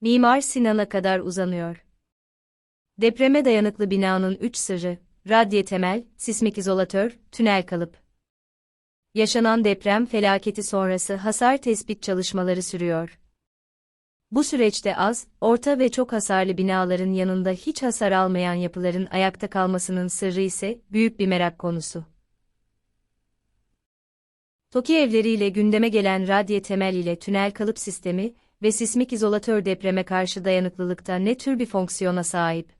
Mimar Sinan'a kadar uzanıyor. Depreme dayanıklı binanın 3 sırrı, radye temel, sismik izolatör, tünel kalıp. Yaşanan deprem felaketi sonrası hasar tespit çalışmaları sürüyor. Bu süreçte az, orta ve çok hasarlı binaların yanında hiç hasar almayan yapıların ayakta kalmasının sırrı ise büyük bir merak konusu. TOKİ evleriyle gündeme gelen radye temel ile tünel kalıp sistemi ve sismik izolatör depreme karşı dayanıklılıkta ne tür bir fonksiyona sahip?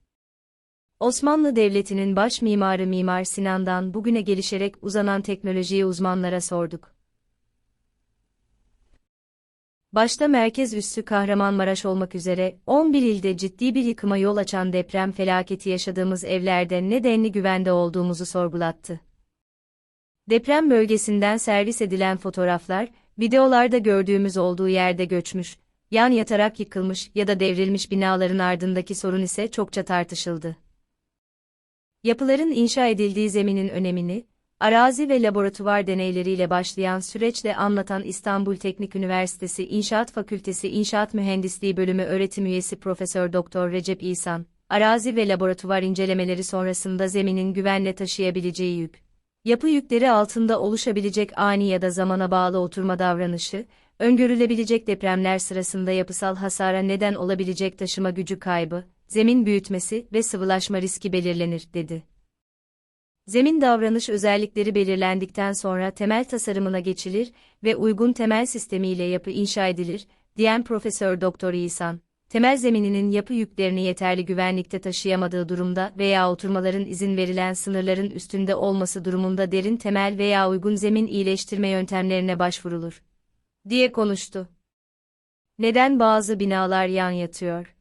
Osmanlı Devleti'nin baş mimarı Mimar Sinan'dan bugüne gelişerek uzanan teknolojiyi uzmanlara sorduk. Başta merkez üssü Kahramanmaraş olmak üzere 11 ilde ciddi bir yıkıma yol açan deprem felaketi yaşadığımız evlerde ne denli güvende olduğumuzu sorgulattı. Deprem bölgesinden servis edilen fotoğraflar, videolarda gördüğümüz olduğu yerde göçmüş, yan yatarak yıkılmış ya da devrilmiş binaların ardındaki sorun ise çokça tartışıldı. Yapıların inşa edildiği zeminin önemini, arazi ve laboratuvar deneyleriyle başlayan süreçle anlatan İstanbul Teknik Üniversitesi İnşaat Fakültesi İnşaat Mühendisliği Bölümü öğretim üyesi Profesör Doktor Recep İhsan, arazi ve laboratuvar incelemeleri sonrasında zeminin güvenle taşıyabileceği yük, yapı yükleri altında oluşabilecek ani ya da zamana bağlı oturma davranışı, öngörülebilecek depremler sırasında yapısal hasara neden olabilecek taşıma gücü kaybı, zemin büyütmesi ve sıvılaşma riski belirlenir, dedi. Zemin davranış özellikleri belirlendikten sonra temel tasarımına geçilir ve uygun temel sistemiyle yapı inşa edilir, diyen Profesör Doktor İhsan, temel zemininin yapı yüklerini yeterli güvenlikte taşıyamadığı durumda veya oturmaların izin verilen sınırların üstünde olması durumunda derin temel veya uygun zemin iyileştirme yöntemlerine başvurulur, diye konuştu. Neden bazı binalar yan yatıyor?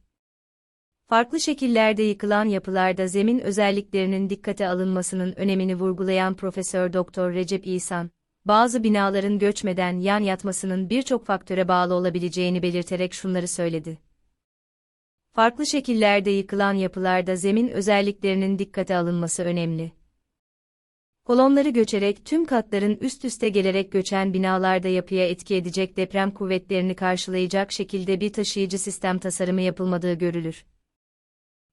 Farklı şekillerde yıkılan yapılarda zemin özelliklerinin dikkate alınmasının önemini vurgulayan Profesör Doktor Recep İhsan, bazı binaların göçmeden yan yatmasının birçok faktöre bağlı olabileceğini belirterek şunları söyledi. Farklı şekillerde yıkılan yapılarda zemin özelliklerinin dikkate alınması önemli. Kolonları göçerek tüm katların üst üste gelerek göçen binalarda yapıya etki edecek deprem kuvvetlerini karşılayacak şekilde bir taşıyıcı sistem tasarımı yapılmadığı görülür.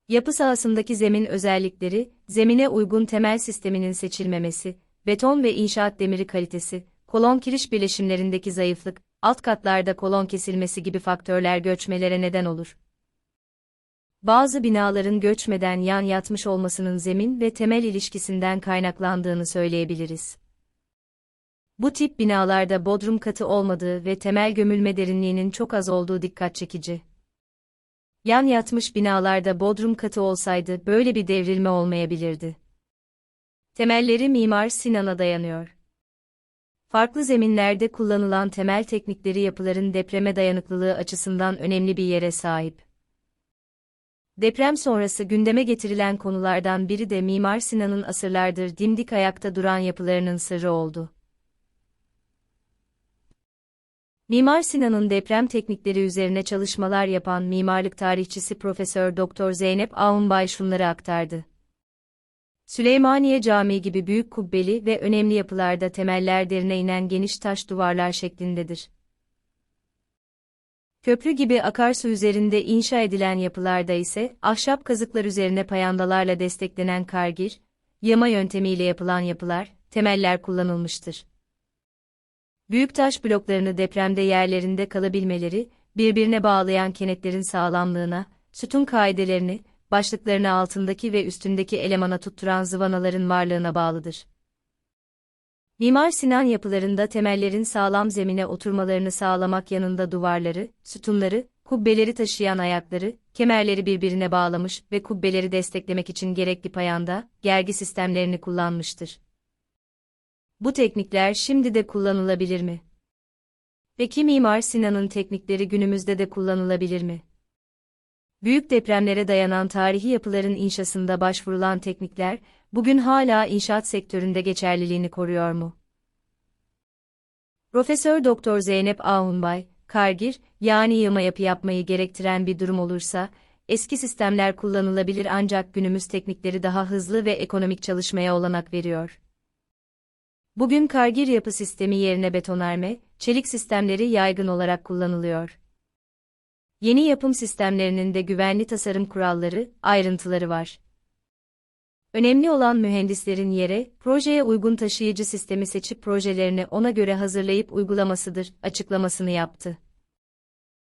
Yapı sahasındaki zemin özellikleri, zemine uygun temel sisteminin seçilmemesi, beton ve inşaat demiri kalitesi, kolon kiriş bileşimlerindeki zayıflık, alt katlarda kolon kesilmesi gibi faktörler göçmelere neden olur. Bazı binaların göçmeden yan yatmış olmasının zemin ve temel ilişkisinden kaynaklandığını söyleyebiliriz. Bu tip binalarda bodrum katı olmadığı ve temel gömülme derinliğinin çok az olduğu dikkat çekici. Yan yatmış binalarda bodrum katı olsaydı böyle bir devrilme olmayabilirdi. Temelleri Mimar Sinan'a dayanıyor. Farklı zeminlerde kullanılan temel teknikleri yapıların depreme dayanıklılığı açısından önemli bir yere sahip. Deprem sonrası gündeme getirilen konulardan biri de Mimar Sinan'ın asırlardır dimdik ayakta duran yapılarının sırrı oldu. Mimar Sinan'ın deprem teknikleri üzerine çalışmalar yapan mimarlık tarihçisi Profesör Doktor Zeynep Ağunbay şunları aktardı. Süleymaniye Camii gibi büyük kubbeli ve önemli yapılarda temeller derine inen geniş taş duvarlar şeklindedir. Köprü gibi akarsu üzerinde inşa edilen yapılarda ise ahşap kazıklar üzerine payandalarla desteklenen kargir, yama yöntemiyle yapılan yapılar, temeller kullanılmıştır büyük taş bloklarını depremde yerlerinde kalabilmeleri, birbirine bağlayan kenetlerin sağlamlığına, sütun kaidelerini, başlıklarını altındaki ve üstündeki elemana tutturan zıvanaların varlığına bağlıdır. Mimar Sinan yapılarında temellerin sağlam zemine oturmalarını sağlamak yanında duvarları, sütunları, kubbeleri taşıyan ayakları, kemerleri birbirine bağlamış ve kubbeleri desteklemek için gerekli payanda, gergi sistemlerini kullanmıştır. Bu teknikler şimdi de kullanılabilir mi? Peki Mimar Sinan'ın teknikleri günümüzde de kullanılabilir mi? Büyük depremlere dayanan tarihi yapıların inşasında başvurulan teknikler, bugün hala inşaat sektöründe geçerliliğini koruyor mu? Profesör Doktor Zeynep Ahunbay, kargir, yani yığma yapı yapmayı gerektiren bir durum olursa, eski sistemler kullanılabilir ancak günümüz teknikleri daha hızlı ve ekonomik çalışmaya olanak veriyor. Bugün kargir yapı sistemi yerine betonarme, çelik sistemleri yaygın olarak kullanılıyor. Yeni yapım sistemlerinin de güvenli tasarım kuralları, ayrıntıları var. Önemli olan mühendislerin yere, projeye uygun taşıyıcı sistemi seçip projelerini ona göre hazırlayıp uygulamasıdır, açıklamasını yaptı.